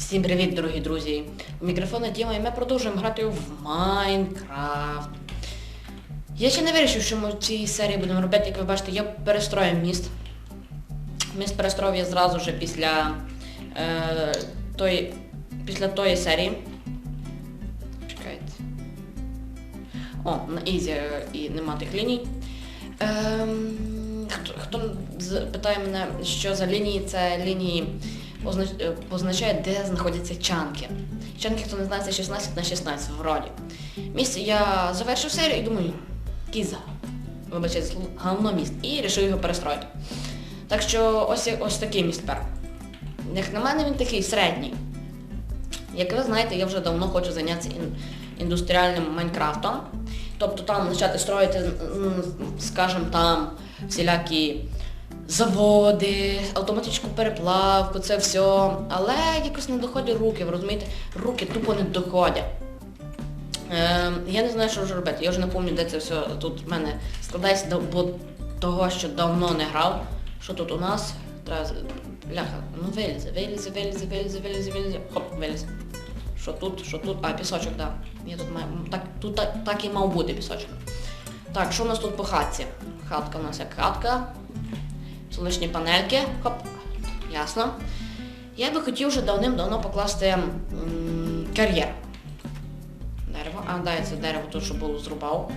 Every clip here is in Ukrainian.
Всім привіт, дорогі друзі! У мікрофона Діма і ми продовжуємо грати в Майнкрафт. Я ще не вирішив, що ми в цій серії будемо робити, як ви бачите, я перестрою міст. Міст перестроїв я зразу вже після, е, тої, після тої серії. Чекайте. О, на Ізі е, і нема тих ліній. Ем, хто, хто питає мене, що за лінії, це лінії е, позначає, де знаходяться чанки. Чанки, хто не знає, це 16 на 16 вроді. Місце я завершив серію і думаю, кіза. Слово, говно міст. І вирішив його перестроїти. Так що ось, ось такий міст тепер. Як на мене він такий середній. Як ви знаєте, я вже давно хочу зайнятися індустріальним Майнкрафтом. Тобто там почати строїти, скажімо, там всілякі заводи, автоматичну переплавку, це все. Але якось не доходять руки, ви розумієте? Руки тупо не доходять. Е, я не знаю, що вже робити. Я вже не пам'ятаю, де це все тут в мене складається, бо того, що давно не грав. Що тут у нас? Треба... Бляха, ну вилізе, вилізе, вилізе, вилізе, вилізе, вилізе. Хоп, вилізе. Що тут, що тут? А, пісочок. Да. Я тут маю. Так, тут так, так і мав бути пісочок. Так, що у нас тут по хатці? Хатка у нас як хатка. Сонячні панельки. Хоп. Ясно. Я би хотів вже давним-давно покласти кар'єр. Дерево. А, дай це дерево тут, що було зрубав.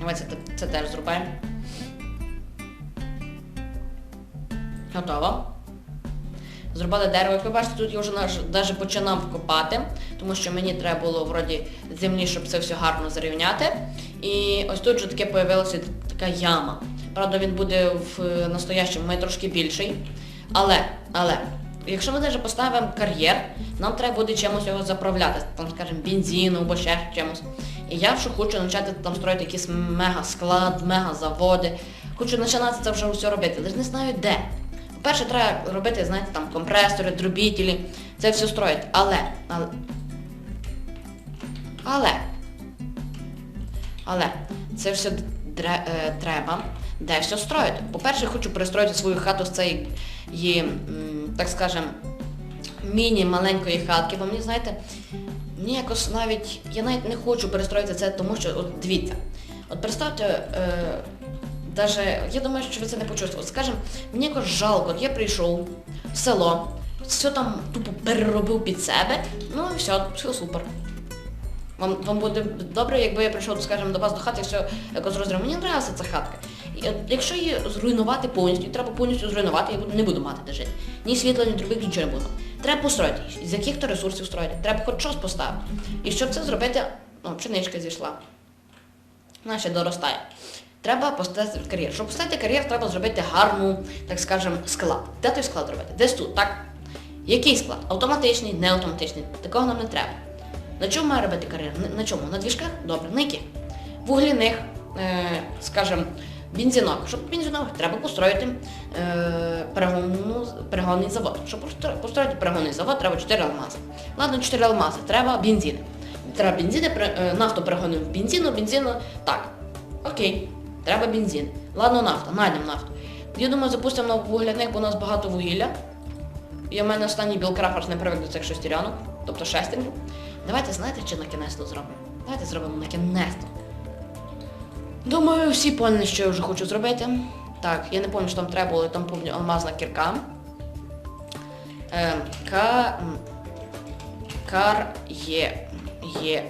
Давай це, це теж зрубаємо. Готово. Зробили дерево, як ви бачите, тут я вже навіть починав копати, тому що мені треба було вроді землі, щоб це все гарно зарівняти. І ось тут вже таке появилася така яма. Правда, він буде в е, настоящому має трошки більший. Але, але, якщо ми навіть поставимо кар'єр, нам треба буде чимось його заправляти, там, скажімо, бензином або ще чимось. І я вже хочу почати там строїти якийсь мега-склад, мега-заводи. Хочу починати це вже все робити, але ж не знаю де. По-перше, треба робити, знаєте, там компресори, дробітелі, це все строїти. Але, але, але, але, це все е, треба де все строїти. По-перше, хочу перестроїти свою хату з цієї, так скажем, міні-маленької хатки, бо мені, знаєте, мені якось навіть, я навіть не хочу перестроїти це, тому що, от дивіться, от представте, е, даже, я думаю, що ви це не почуєте. От скажем, мені якось жалко, от я прийшов в село, все там тупо переробив під себе, ну і все, все супер. Вам, вам буде добре, якби я прийшов, скажімо, до вас до хати і все якось розрив. Мені подобається ця хатка. Якщо її зруйнувати повністю, треба повністю зруйнувати, я не буду мати де жити. Ні світла, ні труби, нічого не буду. Треба построїти. З яких то ресурсів строїти. Треба хоч щось поставити. І щоб це зробити, о, пшеничка зійшла. Вона ще доростає. Треба поставити кар'єр. Щоб поставити кар'єр, треба зробити гарну, так скажемо, склад. Де той склад робити? Десь тут, так? Який склад? Автоматичний, не автоматичний. Такого нам не треба. На чому має робити кар'єр? На- чому? На двіжках? Добре, на яких? Вугляних, е, скажімо, бензинок. Щоб бензинок треба построїти е, перегонний завод. Щоб построїти перегонний завод, треба 4 алмази. Ладно, 4 алмази, треба бензин. Треба бензини, е, нафту перегонив в бензину, бензину. Так. Окей, треба бензин. Ладно, нафта, знайдемо нафту. Я думаю, запустимо на вугляних, бо у нас багато вугілля. І в мене останній білкраф не привик до цих шестерянок, тобто шестернів. Давайте, знаєте, чи на кінець зробимо? Давайте зробимо на кінець. Думаю, всі поняли, що я вже хочу зробити. Так, я не пам'ятаю, що там треба було, там помню алмазна кірка. Е, ка... Кар є. Є.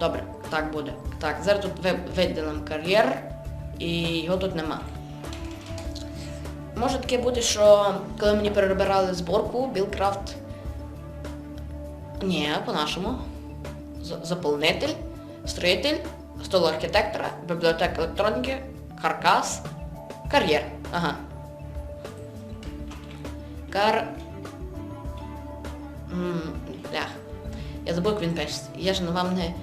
Добре, так буде. Так, зараз тут ви- виділимо кар'єр і його тут нема. Може таке бути, що коли мені перебирали зборку, Білкрафт. Ні, по-нашому. Заполнитель, строїтель, стол архітектора, бібліотека електроніки, каркас, кар'єр. Ага. Кар. М, Блях. Я забув, як він пишеться. Я ж вам не.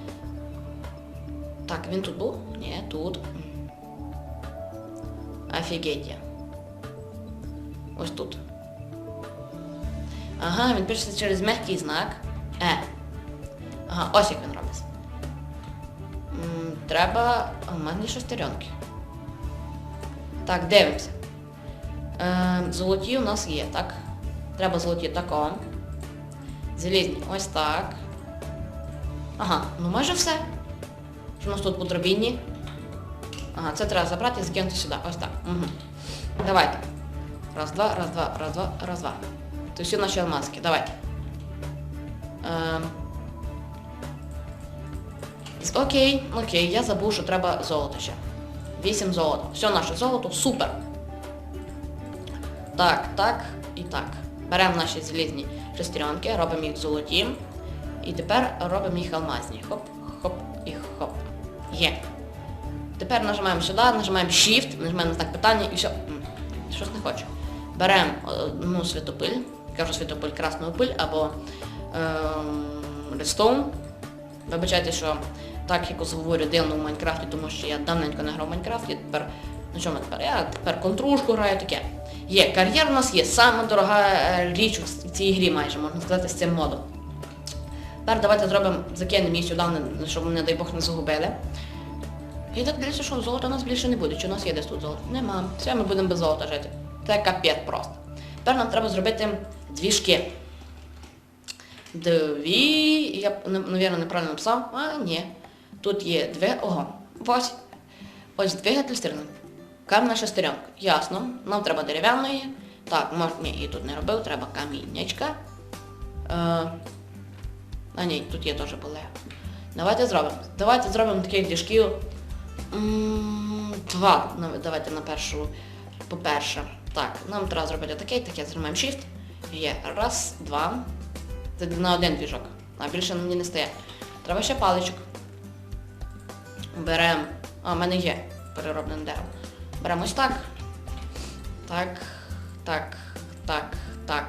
Так, він тут був? Ні, тут. Офігеть. я. Ось тут. Ага, він пишеться через м'який знак. Е. Ага, ось як він Треба. У мене шестеренки. Так, дивимося. Е, золоті у нас є, так? Треба золоті тако. Залізні ось так. Ага, ну майже все. Що у нас тут подробінні? Ага, це треба забрати і закинути сюди. Ось так. Угу. Давайте. Раз, два, раз, два, раз, два, раз, два. Це всі наші алмазки. Давайте. Ем. Окей, окей, я забув, що треба золото ще. Вісім золота. Все наше золото, супер. Так, так і так. Беремо наші залізні шестеренки, робимо їх золоті. І тепер робимо їх алмазні. Хоп, хоп і хоп. Є. Тепер нажимаємо сюди, нажимаємо Shift, нажимаємо на знак питання і все. Щось не хочу. Беремо одну світопиль, кажу світопиль красну пиль або ем, Redstone. Вибачайте, що так якось говорю дивно в Майнкрафті, тому що я давненько не грав в Майнкрафт, я тепер. Ну що ми тепер? Я тепер контрушку граю таке. Є, кар'єр у нас є, саме дорога е, річ в цій грі майже, можна сказати, з цим модом. Тепер давайте зробимо, закинемо її сюди, щоб, не дай Бог, не загубили. І так дивлюся, що золота у нас більше не буде. Чи у нас є десь тут золото? Нема. Все, ми будемо без золота жити. Це капець просто. Тепер нам треба зробити дві шки. Дві. Я, мабуть, неправильно написав. А, ні. Тут є дві. Ого. Ось. Ось двигатель стрільни. Кам'яна шестеренка. Ясно. Нам треба дерев'яної. Так, мож... ні, і тут не робив, треба каміннячка. Е... А ні, тут є теж поле. Давайте зробимо. Давайте зробимо таких діжків. Два. Ну, Давайте на першу. По-перше. Так, нам треба зробити таке, таке, займаємо Shift. Є. Раз, два. Це на один двіжок. А більше мені не стає. Треба ще паличок. Беремо. А, в мене є перероблене дерево. Беремо ось так. Так, так, так, так.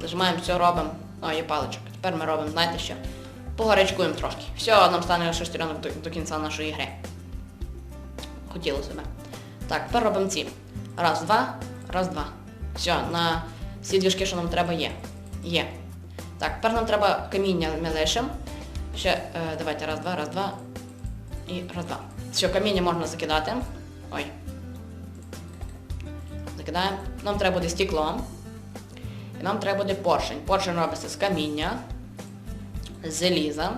Нажимаємо, все робимо. О, є паличок. Тепер ми робимо, знаєте що? Погарячкуємо трошки. Все, нам стане шестеренок до, до кінця нашої гри. Хотіло себе. Так, тепер робимо ці. Раз, два, раз, два. Все, на всі двіжки, що нам треба, є. Є. Так, тепер нам треба каміння ми лишимо. Ще, е, давайте, раз, два, раз, два. І раз, два. Все, каміння можна закидати. Ой. Закидаємо. Нам треба буде стекло. І нам треба буде поршень. Поршень робиться з каміння, з заліза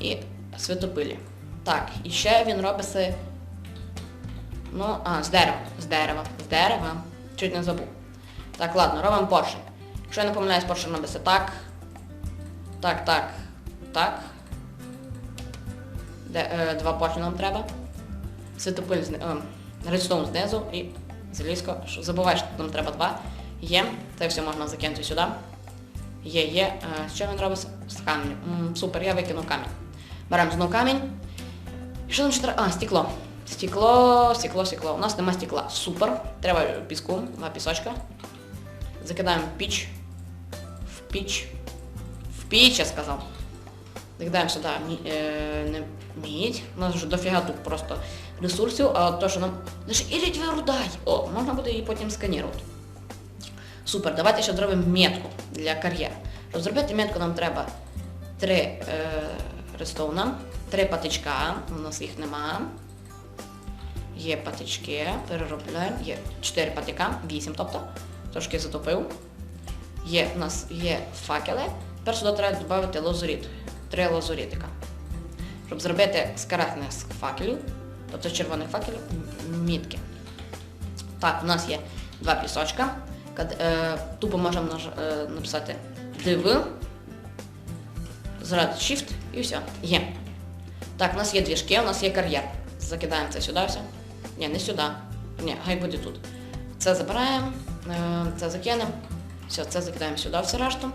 і світопилі. Так, і ще він робиться. Ну, а, з дерева. З дерева. З дерева. Чуть не забув. Так, ладно, робимо поршень. Якщо я не помиляюсь, поршень робиться так. Так, так, так. Де, е, два поршні нам треба. Світопиль зни... е, редстоун знизу і залізко. Забувай, що нам треба два. Є. Це все можна закинути сюди. Є, є. Е, що він робить з каменем? М, супер, я викинув камінь. Беремо знову камінь. І що нам ще треба? А, стекло. Стекло, стекло, стекло. У нас нема стекла. Супер. Треба піску, два пісочка. Закидаємо піч. В піч. В піч, я сказав. Закидаємо сюди е, не мідь. У нас вже дофіга тут просто ресурсів, а то, що нам... Лише ірідь рудай. О, можна буде її потім сканірувати. Супер, давайте ще зробимо метку для кар'єр. Щоб зробити метку нам треба три е, рестовна, три патичка, у нас їх нема. Є патички, переробляємо, є 4 патика, 8 тобто, трошки затопив. Є, у нас є факели. Тепер сюди треба додати лазуріт. Три лазурітика. Щоб зробити з факелів, тобто з червоних факелів, мітки. Так, у нас є два пісочка. Е, Тупо можемо е, написати див, зрад Shift і все. Є. Так, у нас є двіжки, у нас є кар'єр. Закидаємо це сюди все. Ні, не сюди. Ні, хай буде тут. Це забираємо, е, це закинемо. Все, це закидаємо сюди, все решту.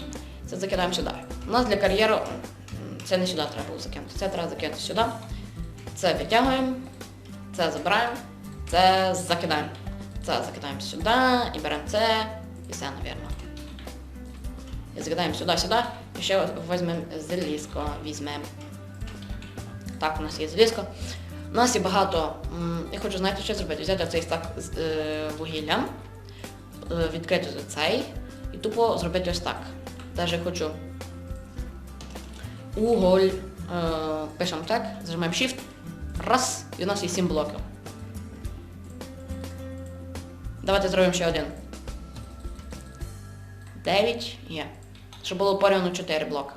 Це закидаємо сюди. У нас для кар'єру це не сюди треба було закинути. Це треба закинути сюди. Це витягуємо, це забираємо, це закидаємо. Це закидаємо сюди і беремо це і все, напевно. І закидаємо сюди, сюди. І ще візьмемо залізко, візьмемо. Так, у нас є залізко. У нас є багато. Я хочу, знаєте, що зробити? Взяти цей стак з е, вугіллям, е, відкрити цей і тупо зробити ось так. Теж я хочу уголь. Е, пишемо так, зажимаємо Shift. Раз, і у нас є 7 блоків. Давайте зробимо ще один. 9 є. Щоб було порівняно 4 блока.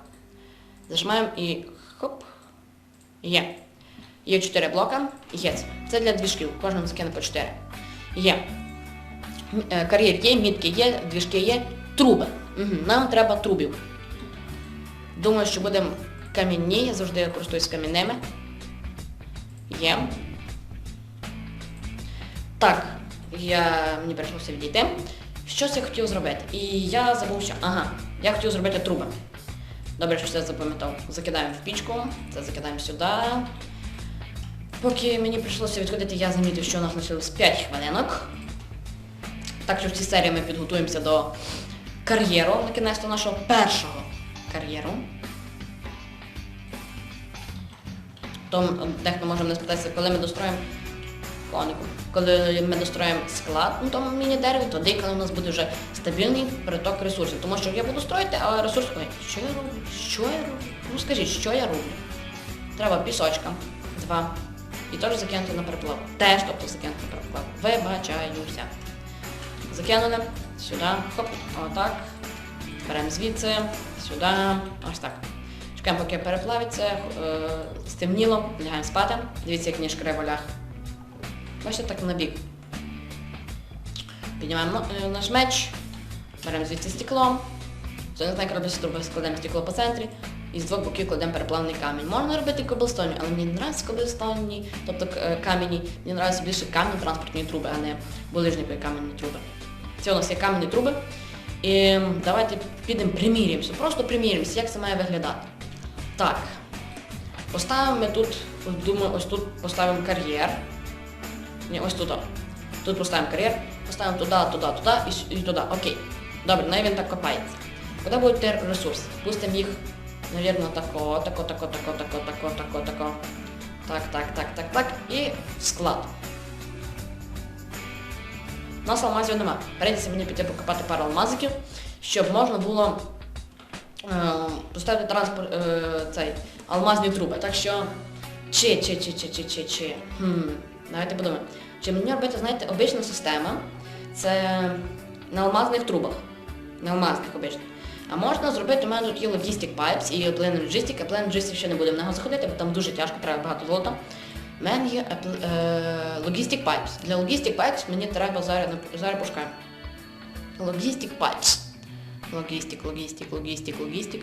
Зажимаємо і хоп. Є. Є 4 блока. Є. Це для двіжків. Кожному закине по 4. Є. М- е, Кар'єр є, мітки є, двіжки є, труби. Угу. Нам треба трубів. Думаю, що будемо камінні, я завжди користуюсь камінними. Є. Так, я, мені прийшлося відійти. Щось я хотів зробити. І я забув, що. Ага, я хотів зробити труби. Добре, що це запам'ятав. Закидаємо в пічку, це закидаємо сюди. Поки мені прийшлося відходити, я замітив, що у нас лишилось 5 хвилинок. Так що в цій серії ми підготуємося до кар'єру, на кінець нашого першого кар'єру. То дехто може мене спитатися, коли ми достроїмо конику. Коли ми достроїмо склад на тому міні-дереві, тоді, коли у нас буде вже стабільний приток ресурсів. Тому що я буду строїти, а ресурс... Ой, що я роблю? Що я роблю? Ну скажіть, що я роблю? Треба пісочка. Два. І теж закинути на переплавку. Теж, тобто закинути на переплавку. Вибачаюся. Закинули. Сюди. Хоп. Отак. Беремо звідси. Сюди. Ось так. Чекаємо, поки переплавиться. Е, стемніло. Лягаємо спати. Дивіться, як ніж криво ляг. Бачите, так на бік. Піднімаємо е, наш меч. Беремо звідси стекло. Як робити труби, складемо стекло по центрі. І з двох боків кладемо переплавний камінь. Можна робити коблстоні, але мені не подобаються коблстоні, тобто е, камені. Мені подобаються більше камінь транспортні труби, а не булижникові кам'яні труби. Це у нас є кам'яні труби. І давайте підемо приміряємося. Просто приміряємося, як це має виглядати. Так. Поставимо тут, думаю, ось тут поставимо кар'єр. Ні, ось туди. Тут поставимо кар'єр, поставимо туди, туди, туди і, і туди. Окей. Добре, ну і він так копається. Куди будуть йти ресурси? Пустимо їх, навірно, тако, тако, тако, тако, тако, тако, тако, тако. Так, так, так, так, так. І склад. У нас алмазів нема. Прийдеться мені піти покопати пару алмазиків, щоб можна було поставити транспорт, е, цей, алмазні труби. Так що чи, чи, чи, чи, чи, чи, чи. Хм, давайте подумаємо. Чи мені робити, знаєте, обична система, це на алмазних трубах. На алмазних обичних. А можна зробити, у мене тут є Logistic Pipes і Plain Logistic, Plain Logistic ще не будемо в нього заходити, бо там дуже тяжко, треба багато золота. У мене є е, Logistic Pipes. Для Logistic Pipes мені треба зараз, зараз пошукаємо. Logistic Pipes. Logistic, Logistic, Logistic, Logistic.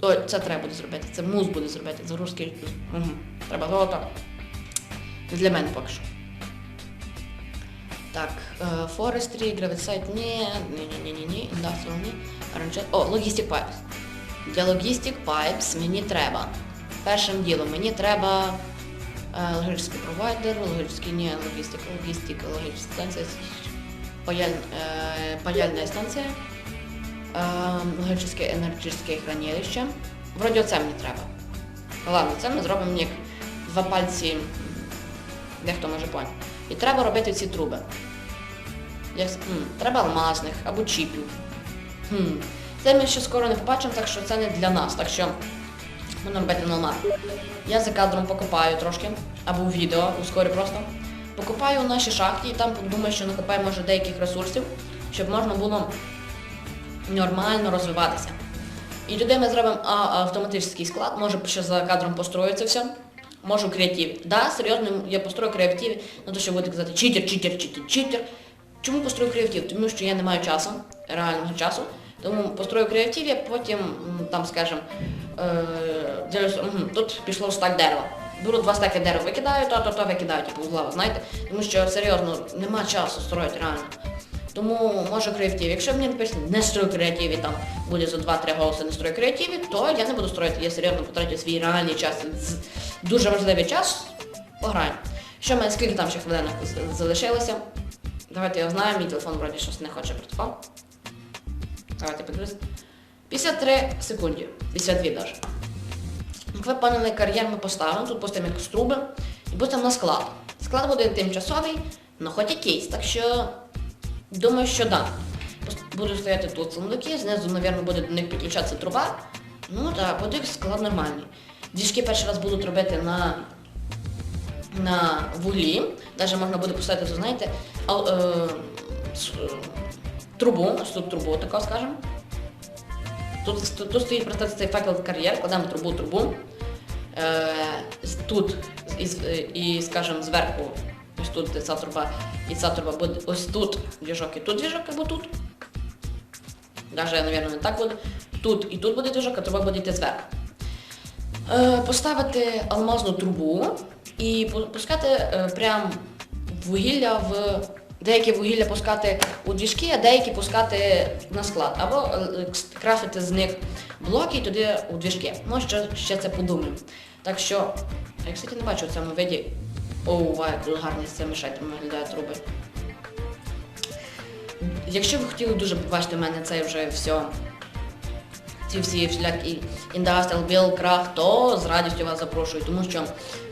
Ой, це треба буде зробити, це мус буде зробити, загрузки. Угу. Треба золото. Для мене поки що. Так, е, Forestry, Gravity ні, ні, ні, ні, ні, Industrial, ні, Arrange- О, Logistic Pipes. Для Logistic Pipes мені треба. Першим ділом мені треба е, логічний провайдер, логічний, ні, логістик, логістика, логічна станція, е, паяльна станція, е, логічне енергетичне хранилище. Вроді оце мені треба. Ладно, це ми зробимо як два пальці, дехто може поняти. І треба робити ці труби. Як, с- м, треба алмазних або чіпів. Хм. Це ми ще скоро не побачимо, так що це не для нас. Так що будемо робити на алмаз. Я за кадром покопаю трошки, або в відео, ускорю просто. Покопаю у нашій шахті і там думаю, що накопаю може деяких ресурсів, щоб можна було нормально розвиватися. І туди ми зробимо автоматичний склад, може ще за кадром построю це все. Можу креативі. Да, серйозно, я построю креативі, ну то що буде казати читер, читер, читер, читер. Чому построю креатив? Тому що я не маю часу, реального часу. Тому построю креативі, потім там, скажем, е, дивлюся, тут пішло стак дерева. Беру два стаки дерева, викидаю, то, то, то викидаю, типу, з знаєте? Тому що серйозно нема часу строїти реально. Тому може креатив. Якщо мені написано не строй креативі, там буде за 2-3 голоси не строй креативі, то я не буду строїти, я серйозно потрачу свій реальний час, дуже важливий час, пограю. Що в мене, скільки там ще хвилинок залишилося? Давайте я знаю, мій телефон вроді щось не хоче працювати. Давайте подивимось. 53 секунди, 52 навіть. Як ви поняли, кар'єр ми поставимо, тут пустимо якісь труби і пустимо на склад. Склад буде тимчасовий, але хоч якийсь, так що думаю, що да. Пос- Буду стояти тут сундуки, знизу, мабуть, буде до них підключатися труба. Ну так, буде склад нормальний. Діжки перший раз будуть робити на, на вуглі. Навіть можна буде поставити, знаєте, ал- е, е, трубу, ось тут трубу, тако скажемо. Тут, тут, тут стоїть просто цей факел кар'єр, кладемо трубу, трубу. Е, тут і, е, і, скажімо, зверху, ось тут ця труба, і ця труба буде ось тут двіжок, і тут двіжок, або тут. Даже, мабуть, не так буде. Тут і тут буде двіжок, а труба буде йти зверху. Е, поставити алмазну трубу і пускати е, прям вугілля в. Деякі вугілля пускати у двіжки, а деякі пускати на склад. Або е, кс- крафтити з них блоки і туди у двіжки. Ну, ще, ще це подумаємо. Так що, я, кстати, не бачу в цьому виді. Оу, гарні з цими шайтами виглядають труби. Якщо ви хотіли дуже побачити в мене цей вже все, ці всі всілякі індастріал, білкрах, то з радістю вас запрошую, тому що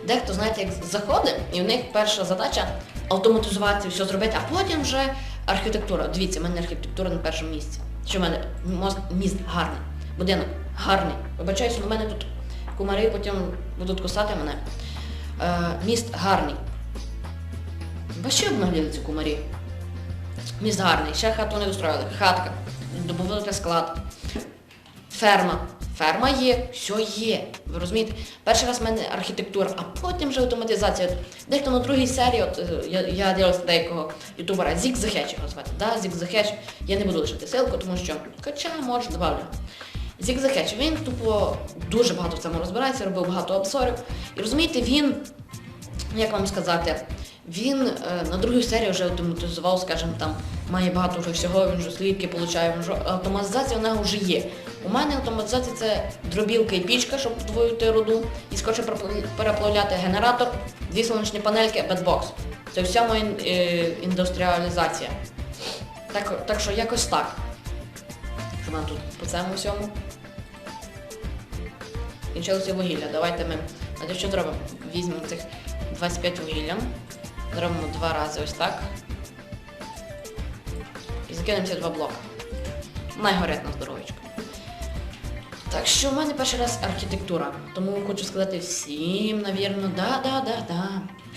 дехто, знаєте, як заходить, і в них перша задача автоматизувати, все зробити, а потім вже архітектура. Дивіться, в мене архітектура на першому місці. Що в мене мост, міст гарний, будинок гарний. Вибачаюся, у мене тут кумари потім будуть кусати мене. Е, міст гарний. Бачив обнагліли ці кумарі? Міст гарний, ще хату не достроїли. Хатка, добавили склад. Ферма. Ферма є, все є. Ви розумієте? Перший раз в мене архітектура, а потім вже автоматизація. Дехто на другій серії, от е, я, я дивився деякого ютубера, Зік Захеч його звати. Да, Зік Захеч. Я не буду лишити ссылку, тому що хоча може добавлю. Зік Захеч, він тупо дуже багато в цьому розбирається, робив багато обзорів. І розумієте, він як вам сказати, він е, на другу серію вже автоматизував, скажімо, там має багато вже всього, він вже слідки получає, вже автоматизація в нього вже є. У мене автоматизація це дробілка і пічка, щоб подвоїти руду, і перепл- переплавляти генератор, дві сонячні панельки, бетбокс. Це вся моя е, індустріалізація. Так, так що якось так. Що мене тут по цьому всьому? Кінчилося вугілля. Давайте ми. Знаєте, що зробимо? Візьмемо цих 25 вугілля. Зробимо два рази ось так. І закинемо ці два блоки. Найгорять на. Так що в мене перший раз архітектура. Тому хочу сказати всім, навірно, да, да, да, да.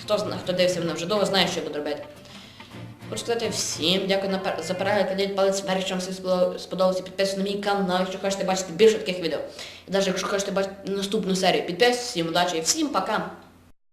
Хто хто дивився мене вже довго, знає, що я буду робити. Хочу сказати всім, дякую за перегляд, кладіть палець вверх, якщо вам все сподобалося, підписуйтесь на мій канал, якщо хочете бачити більше таких відео. І навіть якщо хочете бачити наступну серію, підписуйтесь, всім удачі і всім пока!